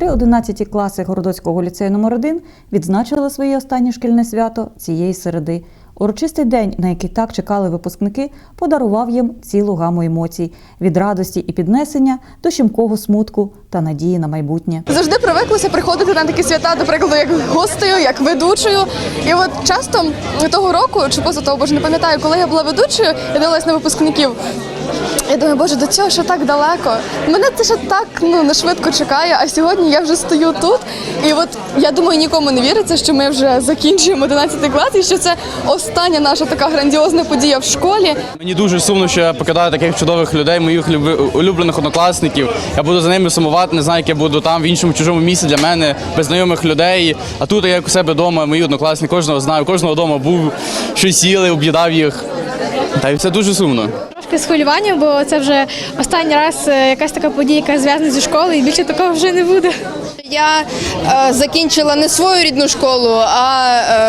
Три 11 класи Городоцького ліцею номер 1 відзначили своє останнє шкільне свято цієї середи. Урочистий день, на який так чекали випускники, подарував їм цілу гаму емоцій від радості і піднесення до щемкого смутку та надії на майбутнє. Завжди привиклося приходити на такі свята, до прикладу, як гостею, як ведучою. І от часто того року, чи поза того, бо ж не пам'ятаю, коли я була ведучою, я дивилась на випускників. Я думаю, боже, до цього ще так далеко. Мене це ще так ну не швидко чекає. А сьогодні я вже стою тут. І от я думаю, нікому не віриться, що ми вже закінчуємо 11 клас, і що це остання наша така грандіозна подія в школі. Мені дуже сумно, що я покидаю таких чудових людей, моїх улюблених однокласників. Я буду за ними сумувати, не знаю, як я буду там в іншому чужому місці для мене, без знайомих людей. А тут я як у себе вдома, мої однокласники, кожного знаю, кожного вдома був, щось їли, об'їдав їх. Та й це дуже сумно. Трошки з хвилюванням, бо це вже останній раз е, якась така подія, яка зв'язана зі школою, і більше такого вже не буде. Я е, закінчила не свою рідну школу, а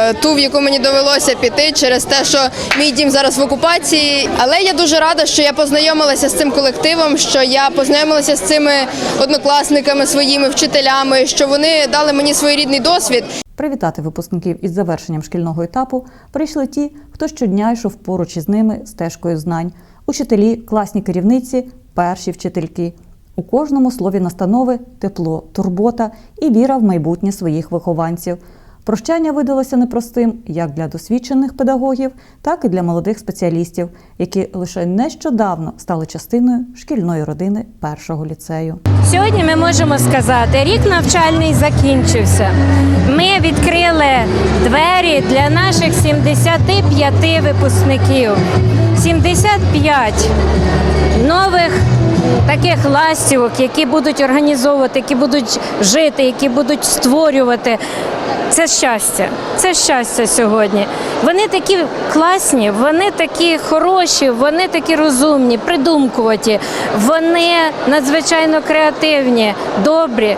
е, ту, в яку мені довелося піти через те, що мій дім зараз в окупації. Але я дуже рада, що я познайомилася з цим колективом, що я познайомилася з цими однокласниками, своїми вчителями, що вони дали мені своєрідний досвід. Привітати випускників із завершенням шкільного етапу прийшли ті, хто щодня йшов поруч із ними стежкою знань. Учителі, класні керівниці, перші вчительки. У кожному слові настанови тепло, турбота і віра в майбутнє своїх вихованців. Прощання видалося непростим як для досвідчених педагогів, так і для молодих спеціалістів, які лише нещодавно стали частиною шкільної родини першого ліцею. Сьогодні ми можемо сказати, рік навчальний закінчився. Ми відкрили двері для наших 75 випускників. 75 нових таких ластівок, які будуть організовувати, які будуть жити, які будуть створювати. Це щастя, це щастя сьогодні. Вони такі класні, вони такі хороші, вони такі розумні, придумкуваті, вони надзвичайно креативні, добрі.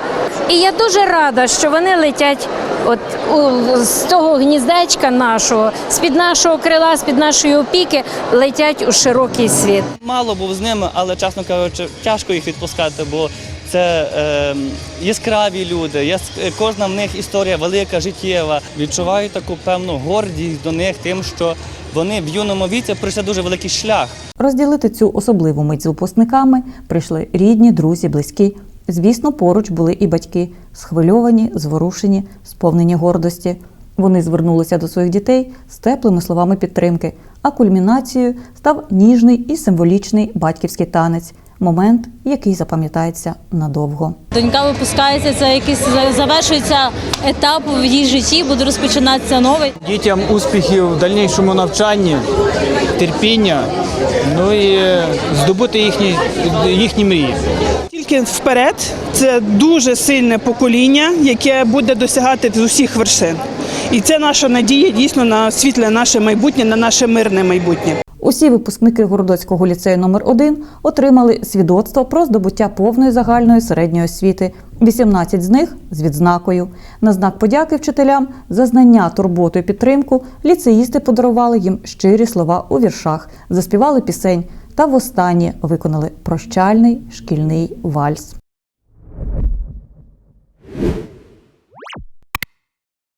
І я дуже рада, що вони летять от у, з того гніздечка нашого, з-під нашого крила, з-під нашої опіки, летять у широкий світ. Мало був з ними, але чесно кажучи, тяжко їх відпускати, бо це е, яскраві люди. яс- Кожна в них історія велика, життєва. Відчуваю таку певну гордість до них, тим, що вони в юному віці пройшли дуже великий шлях. Розділити цю особливу мить з випускниками прийшли рідні, друзі, близькі. Звісно, поруч були і батьки, схвильовані, зворушені, сповнені гордості. Вони звернулися до своїх дітей з теплими словами підтримки, а кульмінацією став ніжний і символічний батьківський танець момент, який запам'ятається надовго. Донька випускається, це якийсь завершується етап в її житті, буде розпочинатися новий. Дітям успіхів в дальнішому навчанні, терпіння, ну і здобути їхні, їхні мрії. Тільки вперед це дуже сильне покоління, яке буде досягати з усіх вершин. І це наша надія дійсно на світле наше майбутнє, на наше мирне майбутнє. Усі випускники Городоцького ліцею номер 1 отримали свідоцтво про здобуття повної загальної середньої освіти. 18 з них з відзнакою. На знак подяки вчителям за знання, турботу і підтримку ліцеїсти подарували їм щирі слова у віршах, заспівали пісень та востаннє виконали прощальний шкільний вальс.